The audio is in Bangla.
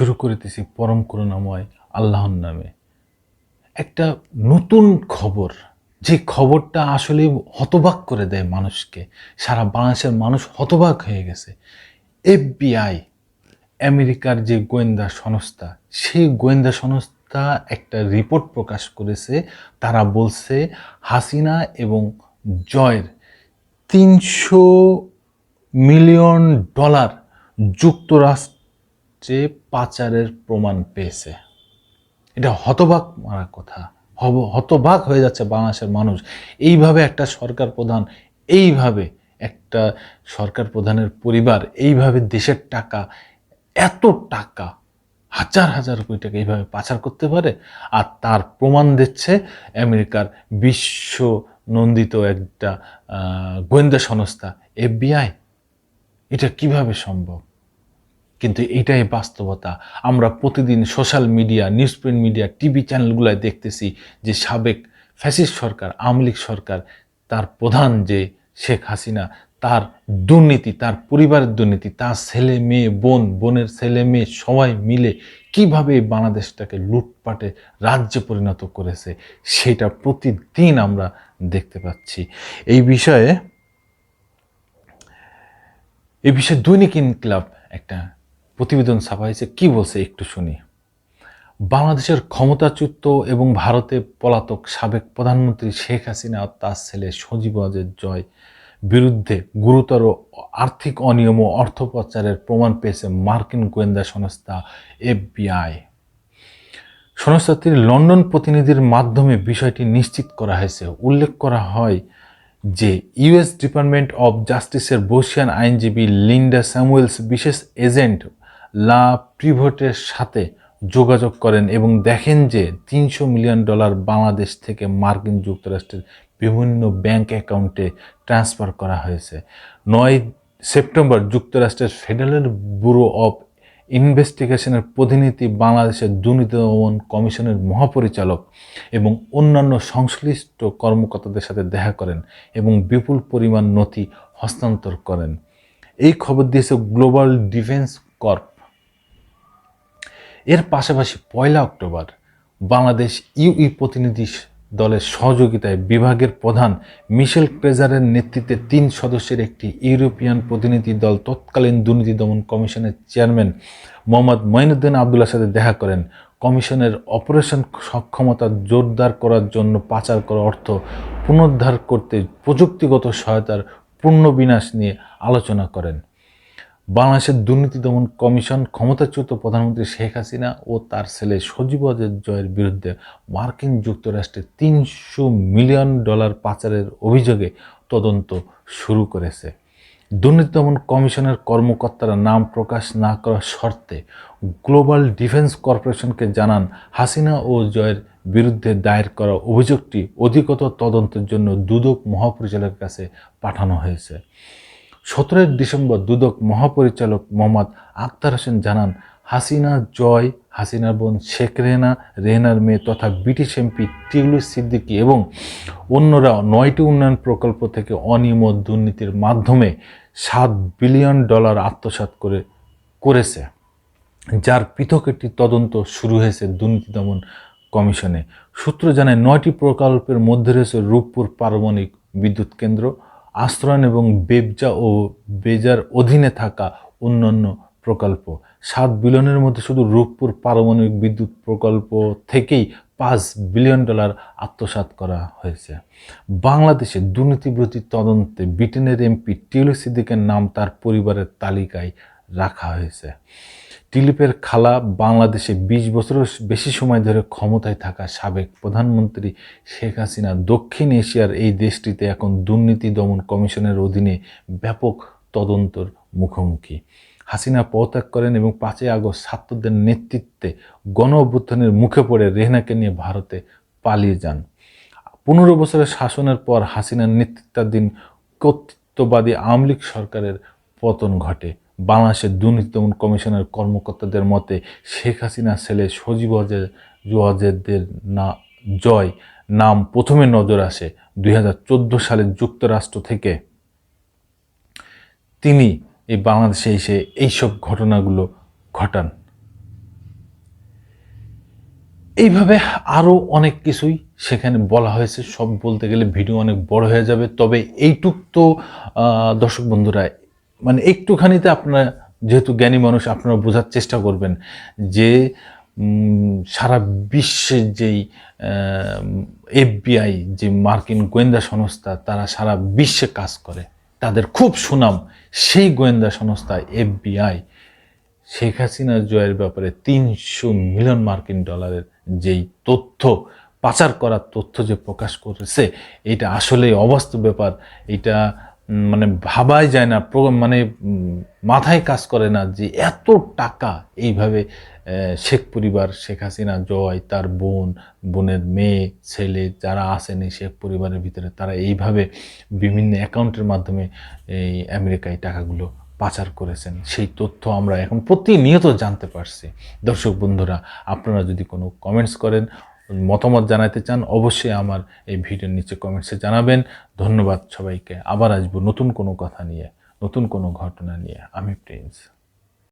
শুরু করিতেছি পরম করুণাময় আল্লাহর নামে। একটা নতুন খবর, যে খবরটা আসলে হতবাক করে দেয় মানুষকে। সারা বাংলাদেশের মানুষ হতবাক হয়ে গেছে। এফবিআই, আমেরিকার যে গোয়েন্দা সংস্থা, সেই গোয়েন্দা সংস্থা একটা রিপোর্ট প্রকাশ করেছে। তারা বলছে, হাসিনা এবং জয়ের তিনশো মিলিয়ন ডলার যুক্তরাষ্ট্রে পাচারের প্রমাণ পেয়েছে। এটা হতবাক মারা কথা। হব, হতবাক হয়ে যাচ্ছে বাংলাদেশের মানুষ। এইভাবে একটা সরকার প্রধান, এইভাবে একটা সরকার প্রধানের পরিবার, এইভাবে দেশের টাকা, এত টাকা, হাজার হাজার কোটি টাকা এইভাবে পাচার করতে পারে আর তার প্রমাণ দিচ্ছে আমেরিকার বিশ্ব নন্দিত একটা গোয়েন্দা সংস্থা, এফবিআই। এটা কীভাবে সম্ভব? কিন্তু এটাই বাস্তবতা। আমরা প্রতিদিন social media news print media TV চ্যানেলগুলোয় দেখতেছি যে সাবেক ফ্যাসিস্ট সরকার, আওয়ামী লীগ সরকার, তার প্রধান যে শেখ হাসিনা, তার দুর্নীতি, তার পরিবারের দুর্নীতি, তার ছেলে মেয়ে, বোন, বোনের ছেলে মেয়ে, সবাই মিলে কীভাবে বাংলাদেশটাকে লুটপাটে রাজ্যে পরিণত করেছে, সেটা প্রতিদিন আমরা দেখতে পাচ্ছি। এই বিষয়ে এই বিষয়ে দৈনিক ইনকলাব একটা প্রতিবেদন ছাপাইছে কি বলছে একটু শুনি। বাংলাদেশের ক্ষমতাচ্যুত এবং ভারতে পলাতক সাবেক প্রধানমন্ত্রী শেখ হাসিনা ও তার ছেলে সজীব অজের জয় বিরুদ্ধে গুরুতর আর্থিক অনিয়ম ও অর্থ পাচারের প্রমাণ পেয়েছে মার্কিন গোয়েন্দা সংস্থা এফবিআই। সংস্থাটির লন্ডন প্রতিনিধির মাধ্যমে বিষয়টি নিশ্চিত করা হয়েছে। উল্লেখ করা হয় যে ইউএস ডিপার্টমেন্ট অব জাস্টিসের বসিয়ান আইনজীবী লিন্ডা স্যামুয়েলস বিশেষ এজেন্ট লা প্রিভোটের সাথে যোগাযোগ করেন এবং দেখেন যে তিনশো মিলিয়ন ডলার বাংলাদেশ থেকে মার্কিন যুক্তরাষ্ট্রের বিভিন্ন ব্যাংক অ্যাকাউন্টে ট্রান্সফার করা হয়েছে। নয় সেপ্টেম্বর যুক্তরাষ্ট্রের ফেডারেল ব্যুরো অব ইনভেস্টিগেশনের প্রতিনিধি বাংলাদেশের দুর্নীতি দমন কমিশনের মহাপরিচালক এবং অন্যান্য সংশ্লিষ্ট কর্মকর্তাদের সাথে দেখা করেন এবং বিপুল পরিমাণ নথি হস্তান্তর করেন। এই খবর দিয়েছে গ্লোবাল ডিফেন্স কর্প। এর পাশাপাশি পয়লা অক্টোবর বাংলাদেশ ইউই প্রতিনিধি দলের সহযোগিতায় বিভাগের প্রধান মিশেল ক্রেজারের নেতৃত্বে তিন সদস্যের একটি ইউরোপিয়ান প্রতিনিধি দল তৎকালীন দুর্নীতি দমন কমিশনের চেয়ারম্যান মোহাম্মদ মঈনুদ্দিন আবদুল্লার সাথে দেখা করেন। কমিশনের অপারেশন সক্ষমতা জোরদার করার জন্য পাচার করা অর্থ পুনরুদ্ধার করতে প্রযুক্তিগত সহায়তার পূর্ণ বিনাশ নিয়ে আলোচনা করেন। বাংলাদেশের দুর্নীতি দমন কমিশন ক্ষমতাচ্যুত প্রধানমন্ত্রী শেখ হাসিনা ও তার ছেলে সজীব জয়ের বিরুদ্ধে মার্কিন যুক্তরাষ্ট্রে তিনশো মিলিয়ন ডলার পাচারের অভিযোগে তদন্ত শুরু করেছে। দুর্নীতি দমন কমিশনের কর্মকর্তারা নাম প্রকাশ না করার শর্তে গ্লোবাল ডিফেন্স কর্পোরেশনকে জানান, হাসিনা ও জয়ের বিরুদ্ধে দায়ের করা অভিযোগটি অধিকতর তদন্তের জন্য দুদক মহাপরিচালকের কাছে পাঠানো হয়েছে। সতেরোই ডিসেম্বর দুদক মহাপরিচালক মোহাম্মদ আক্তার হোসেন জানান, হাসিনা জয়, হাসিনার বোন শেখ রেহনা, রেহনার মেয়ে তথা ব্রিটিশ এমপি টিউলু সিদ্দিকী এবং অন্যরা নয়টি উন্নয়ন প্রকল্প থেকে অনিয়ম দুর্নীতির মাধ্যমে সাত বিলিয়ন ডলার আত্মসাৎ করে, করেছে, যার পৃথক একটি তদন্ত শুরু হয়েছে দুর্নীতি দমন কমিশনে। সূত্র জানায়, নয়টি প্রকল্পের মধ্যে রয়েছে রূপপুর পারমাণবিক বিদ্যুৎ কেন্দ্র আশ্রয়ন এবং বেবজা ও বেজার অধীনে থাকা অন্যান্য প্রকল্প। সাত বিলিয়নের মধ্যে শুধু রূপপুর পারমাণবিক বিদ্যুৎ প্রকল্প থেকেই পাঁচ বিলিয়ন ডলার আত্মসাৎ করা হয়েছে। বাংলাদেশে দুর্নীতিবিরোধী তদন্তে ব্রিটেনের এমপি টিউলি সিদ্দিকের নাম তার পরিবারের তালিকায় রাখা হয়েছে। টিলিপের খালা বাংলাদেশে বিশ বছরের বেশি সময় ধরে ক্ষমতায় থাকা সাবেক প্রধানমন্ত্রী শেখ হাসিনা দক্ষিণ এশিয়ার এই দেশটিতে এখন দুর্নীতি দমন কমিশনের অধীনে ব্যাপক তদন্তর মুখোমুখি। হাসিনা পদত্যাগ করেন এবং পাঁচই আগস্ট ছাত্রদের নেতৃত্বে গণ অভ্যুত্থানের মুখে পড়ে রেহনাকে নিয়ে ভারতে পালিয়ে যান। পনেরো বছরের শাসনের পর হাসিনার নেতৃত্বাধীন কর্তৃত্ববাদী আওয়ামী লীগ সরকারের পতন ঘটে। বাংলাদেশের দুর্নীতি দমন কমিশনের কর্মকর্তাদের মতে, শেখ হাসিনার ছেলে সজীব জোয়াজেদের না, জয় নাম প্রথমে নজর আসে দুই হাজার চোদ্দ সালে যুক্তরাষ্ট্র থেকে। তিনি এই বাংলাদেশে এসে এইসব ঘটনাগুলো ঘটান। এইভাবে আরও অনেক কিছুই সেখানে বলা হয়েছে। সব বলতে গেলে ভিডিও অনেক বড় হয়ে যাবে। তবে এইটুক তো দর্শক বন্ধুরা মানে একটুখানিতে আপনার যেহেতু জ্ঞানী মানুষ, আপনারা বোঝার চেষ্টা করবেন যে সারা বিশ্বের যেই এফবিআই, যে মার্কিন গোয়েন্দা সংস্থা, তারা সারা বিশ্বে কাজ করে। তাদের খুব সুনাম সেই গোয়েন্দা সংস্থা এফবিআই। শেখ হাসিনা জয়ের ব্যাপারে তিনশো মিলিয়ন মার্কিন ডলারের যেই তথ্য, পাচার করার তথ্য যে প্রকাশ করেছে, এটা আসলেই অবাস্তব ব্যাপার। এটা মানে ভাবাই যায় না মানে মাথায় কাজ করে না যে এত টাকা এইভাবে শেখ পরিবার, শেখ হাসিনা, জয়, তার বোন, বোনের মেয়ে, ছেলে যারা এই শেখ পরিবারের ভিতরে, তারা এইভাবে বিভিন্ন অ্যাকাউন্টের মাধ্যমে এই আমেরিকায় টাকাগুলো পাচার করেছেন। সেই তথ্য আমরা এখন প্রতিনিয়ত জানতে পারছি। দর্শক বন্ধুরা, আপনারা যদি কোনো কমেন্টস করেন মতামত জানাতে চান, অবশ্যই আমার এই ভিডিওর নিচে কমেন্টসে জানাবেন। ধন্যবাদ সবাইকে। আবার আসব নতুন কোনো কথা নিয়ে, নতুন কোনো ঘটনা নিয়ে। আমি প্রিন্স।